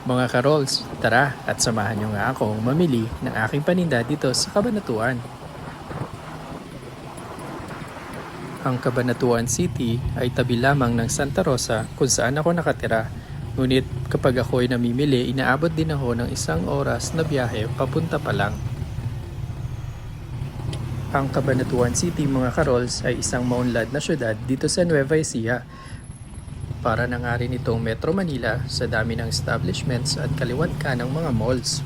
Mga karols, tara at samahan nyo nga akong mamili ng aking paninda dito sa Kabanatuan. Ang Cabanatuan City ay tabi lamang ng Santa Rosa kung saan ako nakatira. Ngunit kapag ako ay namimili, inaabot din ako ng isang oras na biyahe papunta pa lang. Ang Cabanatuan City mga karols ay isang maunlad na syudad dito sa Nueva Ecija. Para na nga rin itong Metro Manila sa dami ng establishments at kaliwat ka ng mga malls.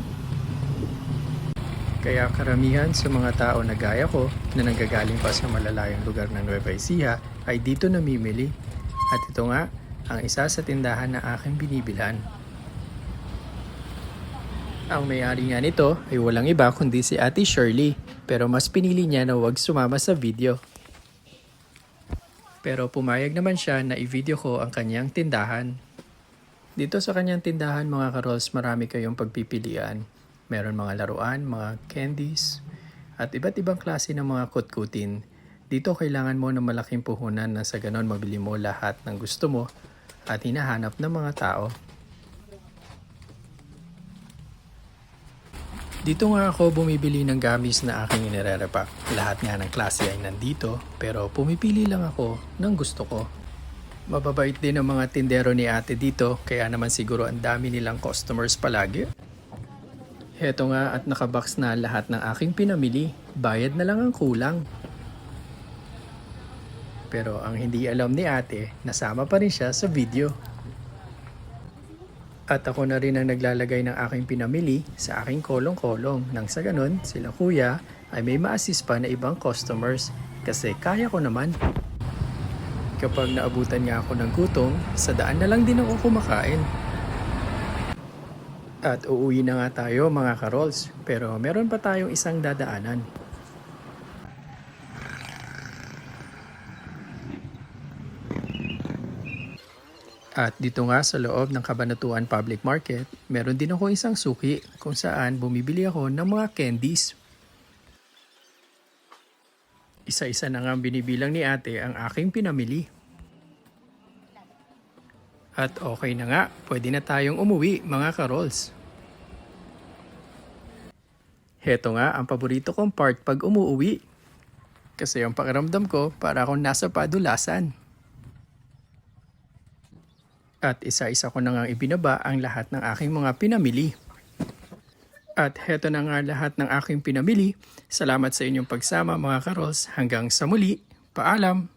Kaya karamihan sa mga tao na gaya ko na nanggagaling pa sa malalayong lugar ng Nueva Ecija ay dito namimili. At ito nga ang isa sa tindahan na aking binibilhan. Ang may-ari nga nito ay walang iba kundi si Ate Shirley pero mas pinili niya na huwag sumama sa video. Pero pumayag naman siya na i-video ko ang kanyang tindahan. Dito sa kanyang tindahan mga karols marami kayong pagpipilian. Meron mga laruan, mga candies, at iba't ibang klase ng mga kutkutin. Dito kailangan mo ng malaking puhunan na sa ganon mabili mo lahat ng gusto mo at hinahanap ng mga tao. Dito nga ako bumibili ng gamis na aking inirerepack. Lahat nga ng klase ay nandito, pero pumipili lang ako ng gusto ko. Mababait din ang mga tindero ni ate dito, kaya naman siguro ang dami nilang customers palagi. Heto nga at nakabox na lahat ng aking pinamili. Bayad na lang ang kulang. Pero ang hindi alam ni ate, nasama pa rin siya sa video. At ako na rin ang naglalagay ng aking pinamili sa aking kolong-kolong nang sa ganun sila kuya ay may ma-assist pa na ibang customers kasi kaya ko naman. Kapag naabutan nga ako ng gutom, sa daan na lang din ako kumakain. At uuwi na nga tayo mga karols, pero meron pa tayong isang dadaanan. At dito nga sa loob ng Kabanatuan Public Market, meron din ako isang suki kung saan bumibili ako ng mga candies. Isa-isa na nga ang binibilang ni ate ang aking pinamili. At okay na nga, pwede na tayong umuwi mga karols. Heto nga ang paborito kong part pag umuwi. Kasi ang pakiramdam ko para akong nasa padulasan. At isa-isa ko na nga ibinaba ang lahat ng aking mga pinamili. At heto na nga lahat ng aking pinamili. Salamat sa inyong pagsama mga karos. Hanggang sa muli. Paalam!